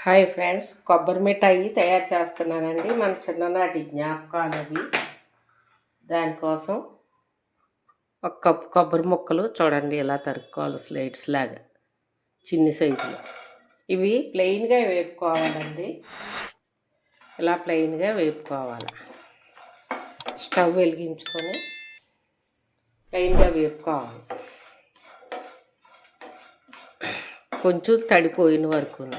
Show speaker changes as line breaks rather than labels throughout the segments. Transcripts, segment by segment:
Hi friends కొబ్బరి మిఠాయి తయారు చేస్తున్నానండి. మన చిన్ననాటి జ్ఞాపకాలు అవి దానికోసం ఒక కప్పు కొబ్బరి ముక్కలు చూడండి ఇలా తరుక్కోవాలి స్లైడ్స్ లాగా. చిన్ని సైజులో. ఇవి ప్లెయిన్గా వేపుకోవాలండి. ఇలా ప్లెయిన్గా వేపుకోవాలి. స్టవ్ వెలిగించుకొని ప్లెయిన్గా వేపుకోవాలి. కొంచెం తడిపోయిన వరకు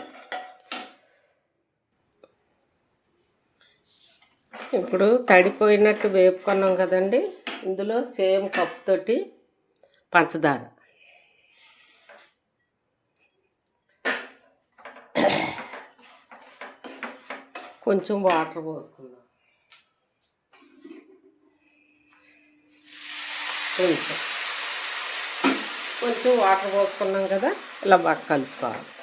ఇప్పుడు తడిపోయినట్టు వేపుకున్నాం కదండి. ఇందులో సేమ్ కప్ తోటి పంచదార. కొంచెం వాటర్ పోసుకుందాం. కొంచెం. కొంచెం వాటర్ పోసుకున్నాం కదా ఇలా బాగా కలుపుకోవాలి.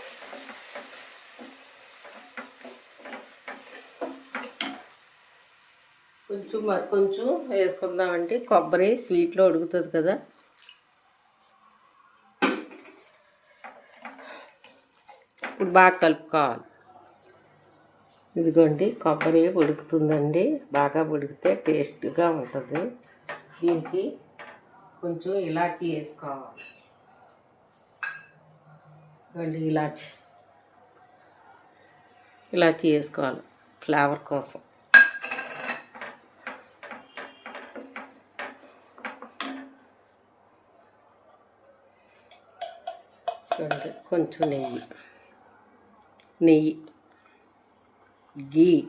కొంచెం మరి కొంచెం వేసుకుందామంటే కొబ్బరి స్వీట్లో ఉడుకుతుంది కదా. ఇప్పుడు బాగా కలుపుకోవాలి. ఇదిగోండి కొబ్బరి ఉడుకుతుందండి. బాగా ఉడికితే టేస్ట్గా ఉంటుంది. దీనికి కొంచెం ఇలాచీ వేసుకోవాలి. ఇదిగోండి ఇలాచి. ఇలాచీ వేసుకోవాలి ఫ్లేవర్ కోసం. చూడండి కొంచెం నెయ్యి. నెయ్యి. గీ.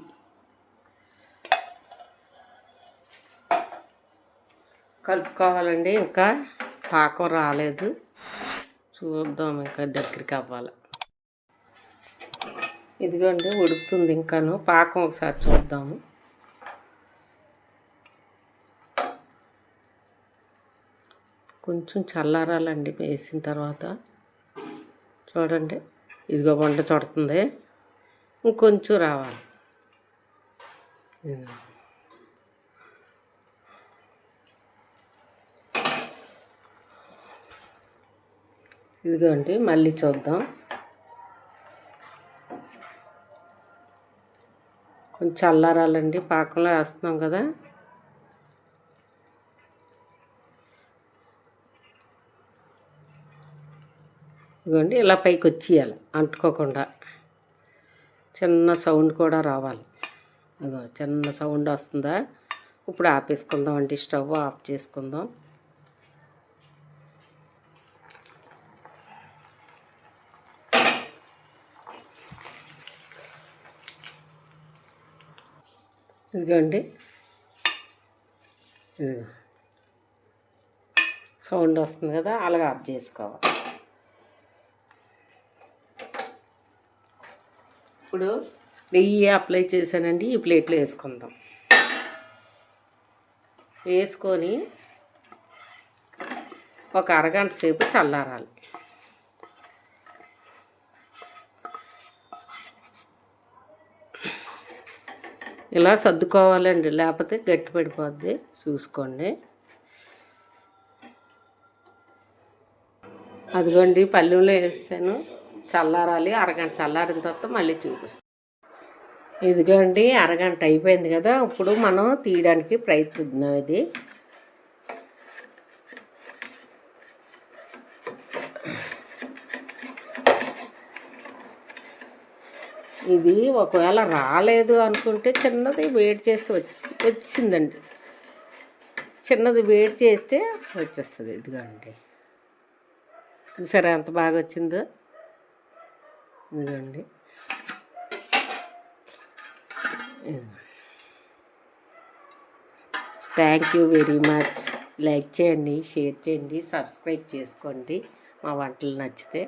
కలుపుకోవాలండి ఇంకా పాకం రాలేదు. చూద్దాం ఇంకా దగ్గరికి అవ్వాలి. ఇదిగోండి ఉడుకుతుంది ఇంకాను. పాకం ఒకసారి చూద్దాము. కొంచెం చల్లారాలండి వేసిన తర్వాత. చూడండి. ఇదిగో వంట చూడుతుంది. ఇంకొంచెం రావాలి. ఇదిగో. ఇదిగోండి మళ్ళీ చూద్దాం. కొంచెం అల్లారాలండి పాకంలో వేస్తున్నాం కదా. ఇదిగోండి ఇలా పైకి వచ్చేయాలి అంటుకోకుండా. చిన్న సౌండ్ కూడా రావాలి. ఇదిగో చిన్న సౌండ్ వస్తుందా? ఇప్పుడు ఆపేసుకుందాం అండి స్టవ్ ఆఫ్ చేసుకుందాం. ఇదిగోండి. ఇదిగో. సౌండ్ వస్తుంది కదా అలాగ ఆఫ్ చేసుకోవాలి. ఇప్పుడు నెయ్యి అప్లై చేశానండి ఈ ప్లేట్లో వేసుకుందాం. వేసుకొని ఒక అరగంట సేపు చల్లారాలి. ఇలా సర్దుకోవాలండి లేకపోతే గట్టి పడిపోద్ది చూసుకోండి. అదిగోండి పల్లెంలో వేసాను. చల్లారాలి అరగంట చల్లారిన తర్వాత మళ్ళీ చూపిస్తాం. ఇదిగోండి అరగంట అయిపోయింది కదా ఇప్పుడు మనం తీయడానికి ప్రయత్నిద్దాం ఇది. ఇది ఒకవేళ రాలేదు అనుకుంటే చిన్నది వేడి చేస్తే వచ్చి వచ్చిందండి. చిన్నది వేడి చేస్తే వచ్చేస్తుంది ఇదిగోండి చూసారా ఎంత బాగా వచ్చిందో? ఇదిగోండి thank you very much like చేయండి షేర్ చేయండి సబ్స్క్రైబ్ చేసుకోండి. మా వంటలు నచ్చితే.